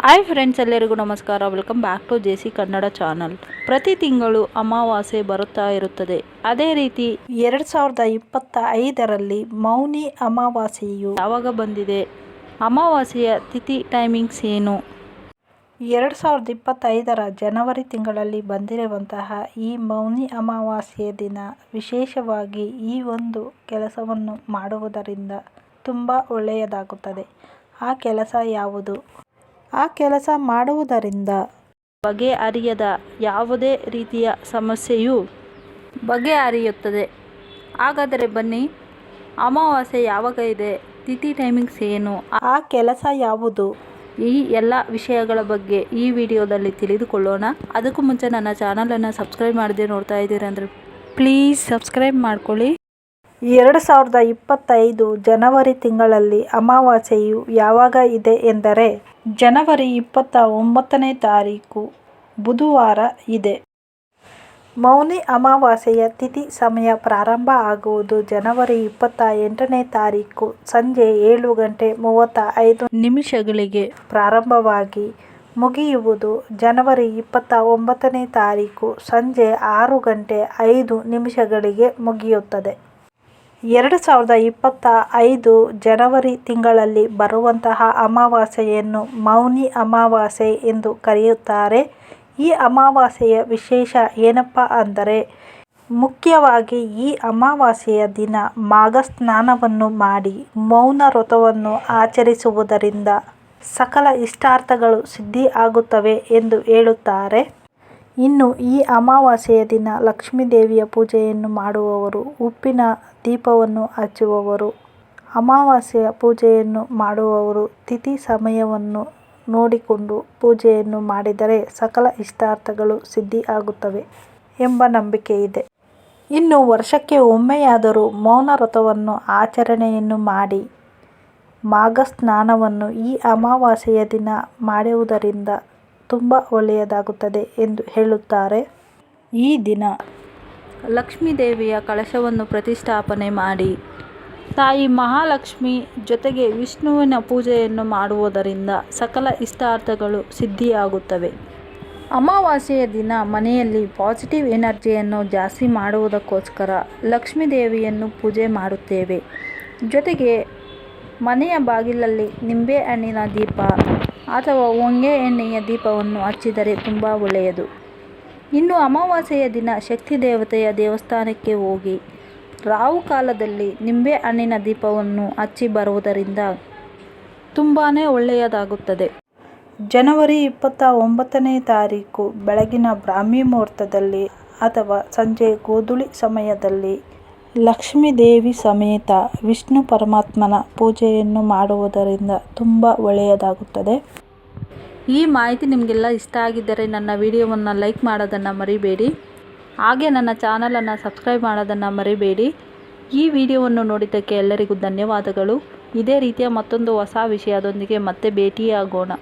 Hi friends ಎಲ್ಲರಿಗೂ ನಮಸ್ಕಾರ. Welcome back to J C Kannada channel ಪ್ರತಿ ತಿಂಗಳು ಅಮಾವಾಸ್ಯೆ ಬರುತ್ತಾ ಇರುತ್ತದೆ. ಅದೇ ರೀತಿ ಎರಡು ಸಾವಿರದ ಇಪ್ಪತ್ತ ಐದರಲ್ಲಿ ಮೌನಿ ಅಮಾವಾಸ್ಯೆಯು ಯಾವಾಗ ಬಂದಿದೆ? ಅಮಾವಾಸ್ಯೆಯ ತಿಥಿ ಟೈಮಿಂಗ್ಸ್ ಏನು? ಎರಡು ಸಾವಿರದ ಇಪ್ಪತ್ತೈದರ ಜನವರಿ ತಿಂಗಳಲ್ಲಿ ಬಂದಿರುವಂತಹ ಈ ಮೌನಿ ಅಮಾವಾಸ್ಯೆಯ ದಿನ ವಿಶೇಷವಾಗಿ ಈ ಒಂದು ಕೆಲಸವನ್ನು ಮಾಡುವುದರಿಂದ ತುಂಬ ಒಳ್ಳೆಯದಾಗುತ್ತದೆ. ಆ ಕೆಲಸ ಯಾವುದು? ಆ ಕೆಲಸ ಮಾಡುವುದರಿಂದ ಬಗೆಹರಿಯದ ಯಾವುದೇ ರೀತಿಯ ಸಮಸ್ಯೆಯು ಬಗೆಹರಿಯುತ್ತದೆ ಹಾಗಾದರೆ ಬನ್ನಿ ಅಮಾವಾಸ್ಯೆ ಯಾವಾಗ ಇದೆ? ತಿಥಿ ಟೈಮಿಂಗ್ಸ್ ಏನು? ಆ ಕೆಲಸ ಯಾವುದು? ಈ ಎಲ್ಲ ವಿಷಯಗಳ ಬಗ್ಗೆ ಈ ವಿಡಿಯೋದಲ್ಲಿ ತಿಳಿದುಕೊಳ್ಳೋಣ. ಅದಕ್ಕೂ ಮುಂಚೆ ನನ್ನ ಚಾನಲನ್ನು ಸಬ್ಸ್ಕ್ರೈಬ್ ಮಾಡದೆ ನೋಡ್ತಾ ಇದ್ದೀರಾ ಅಂದರೆ ಪ್ಲೀಸ್ ಸಬ್ಸ್ಕ್ರೈಬ್ ಮಾಡ್ಕೊಳ್ಳಿ. ಎರಡು ಸಾವಿರದ ಇಪ್ಪತ್ತೈದು ಜನವರಿ ತಿಂಗಳಲ್ಲಿ ಅಮಾವಾಸ್ಯೆಯು ಯಾವಾಗ ಇದೆ ಎಂದರೆ ಜನವರಿ ಇಪ್ಪತ್ತ ಒಂಬತ್ತನೇ ತಾರೀಕು ಬುಧವಾರ ಇದೆ. ಮೌನಿ ಅಮಾವಾಸ್ಯೆಯ ತಿಥಿ ಸಮಯ ಪ್ರಾರಂಭ ಆಗುವುದು ಜನವರಿ ಇಪ್ಪತ್ತ ಎಂಟನೇ ತಾರೀಕು ಸಂಜೆ ಏಳು ಗಂಟೆ ಮೂವತ್ತ ಐದು ನಿಮಿಷಗಳಿಗೆ ಪ್ರಾರಂಭವಾಗಿ ಮುಗಿಯುವುದು ಜನವರಿ ಇಪ್ಪತ್ತ ಒಂಬತ್ತನೇ ತಾರೀಕು ಸಂಜೆ ಆರು ಗಂಟೆ ಐದು ನಿಮಿಷಗಳಿಗೆ ಮುಗಿಯುತ್ತದೆ. ಎರಡು ಸಾವಿರದ ಇಪ್ಪತ್ತ ಐದು ಜನವರಿ ತಿಂಗಳಲ್ಲಿ ಬರುವಂತಹ ಅಮಾವಾಸ್ಯೆಯನ್ನು ಮೌನಿ ಅಮಾವಾಸ್ಯೆ ಎಂದು ಕರೆಯುತ್ತಾರೆ. ಈ ಅಮಾವಾಸ್ಯೆಯ ವಿಶೇಷ ಏನಪ್ಪ ಅಂದರೆ, ಮುಖ್ಯವಾಗಿ ಈ ಅಮಾವಾಸ್ಯೆಯ ದಿನ ಮಾಘ ಸ್ನಾನವನ್ನು ಮಾಡಿ ಮೌನ ವ್ರತವನ್ನು ಆಚರಿಸುವುದರಿಂದ ಸಕಲ ಇಷ್ಟಾರ್ಥಗಳು ಸಿದ್ಧಿ ಆಗುತ್ತವೆ ಎಂದು ಹೇಳುತ್ತಾರೆ. ಇನ್ನು ಈ ಅಮಾವಾಸ್ಯೆಯ ದಿನ ಲಕ್ಷ್ಮೀ ದೇವಿಯ ಪೂಜೆಯನ್ನು ಮಾಡುವವರು, ಉಪ್ಪಿನ ದೀಪವನ್ನು ಹಚ್ಚುವವರು, ಅಮಾವಾಸ್ಯೆಯ ಪೂಜೆಯನ್ನು ಮಾಡುವವರು ತಿಥಿ ಸಮಯವನ್ನು ನೋಡಿಕೊಂಡು ಪೂಜೆಯನ್ನು ಮಾಡಿದರೆ ಸಕಲ ಇಷ್ಟಾರ್ಥಗಳು ಸಿದ್ಧಿ ಆಗುತ್ತವೆ ಎಂಬ ನಂಬಿಕೆ ಇದೆ. ಇನ್ನು ವರ್ಷಕ್ಕೆ ಒಮ್ಮೆಯಾದರೂ ಮೌನ ಆಚರಣೆಯನ್ನು ಮಾಡಿ ಮಾಘ ಸ್ನಾನವನ್ನು ಈ ಅಮಾವಾಸ್ಯೆಯ ದಿನ ಮಾಡುವುದರಿಂದ ತುಂಬ ಒಳ್ಳೆಯದಾಗುತ್ತದೆ ಎಂದು ಹೇಳುತ್ತಾರೆ. ಈ ದಿನ ಲಕ್ಷ್ಮೀ ದೇವಿಯ ಕಳಶವನ್ನು ಪ್ರತಿಷ್ಠಾಪನೆ ಮಾಡಿ. ತಾಯಿ ಮಹಾಲಕ್ಷ್ಮಿ ಜೊತೆಗೆ ವಿಷ್ಣುವಿನ ಪೂಜೆಯನ್ನು ಮಾಡುವುದರಿಂದ ಸಕಲ ಇಷ್ಟಾರ್ಥಗಳು ಸಿದ್ಧಿಯಾಗುತ್ತವೆ. ಅಮಾವಾಸ್ಯೆಯ ದಿನ ಮನೆಯಲ್ಲಿ ಪಾಸಿಟಿವ್ ಎನರ್ಜಿಯನ್ನು ಜಾಸ್ತಿ ಮಾಡುವುದಕ್ಕೋಸ್ಕರ ಲಕ್ಷ್ಮೀ ದೇವಿಯನ್ನು ಪೂಜೆ ಮಾಡುತ್ತೇವೆ. ಜೊತೆಗೆ ಮನೆಯ ಬಾಗಿಲಲ್ಲಿ ನಿಂಬೆ ಹಣ್ಣಿನ ದೀಪ ಅಥವಾ ಹೊಂಗೆ ಎಣ್ಣೆಯ ದೀಪವನ್ನು ಹಚ್ಚಿದರೆ ತುಂಬ ಒಳ್ಳೆಯದು. ಇನ್ನು ಅಮಾವಾಸ್ಯೆಯ ದಿನ ಶಕ್ತಿ ದೇವತೆಯ ದೇವಸ್ಥಾನಕ್ಕೆ ಹೋಗಿ. ರಾವು ಕಾಲದಲ್ಲಿ ನಿಂಬೆ ಹಣ್ಣಿನ ದೀಪವನ್ನು ಹಚ್ಚಿ ಬರುವುದರಿಂದ ತುಂಬಾ ಒಳ್ಳೆಯದಾಗುತ್ತದೆ. ಜನವರಿ ಇಪ್ಪತ್ತ ಒಂಬತ್ತನೇ ತಾರೀಕು, ಬೆಳಗಿನ ಬ್ರಾಹ್ಮಿ ಮುಹೂರ್ತದಲ್ಲಿ ಅಥವಾ ಸಂಜೆ ಗೋಧೂಳಿ ಸಮಯದಲ್ಲಿ ಲಕ್ಷ್ಮೀ ದೇವಿ ಸಮೇತ ವಿಷ್ಣು ಪರಮಾತ್ಮನ ಪೂಜೆಯನ್ನು ಮಾಡುವುದರಿಂದ ತುಂಬ ಒಳ್ಳೆಯದಾಗುತ್ತದೆ. ಈ ಮಾಹಿತಿ ನಿಮಗೆಲ್ಲ ಇಷ್ಟ ಆಗಿದ್ದರೆ ನನ್ನ ವಿಡಿಯೋವನ್ನು ಲೈಕ್ ಮಾಡೋದನ್ನು ಮರಿಬೇಡಿ. ಹಾಗೆ ನನ್ನ ಚಾನಲನ್ನು ಸಬ್ಸ್ಕ್ರೈಬ್ ಮಾಡೋದನ್ನು ಮರಿಬೇಡಿ. ಈ ವಿಡಿಯೋವನ್ನು ನೋಡಿದ್ದಕ್ಕೆ ಎಲ್ಲರಿಗೂ ಧನ್ಯವಾದಗಳು. ಇದೇ ರೀತಿಯ ಮತ್ತೊಂದು ಹೊಸ ವಿಷಯದೊಂದಿಗೆ ಮತ್ತೆ ಭೇಟಿಯಾಗೋಣ.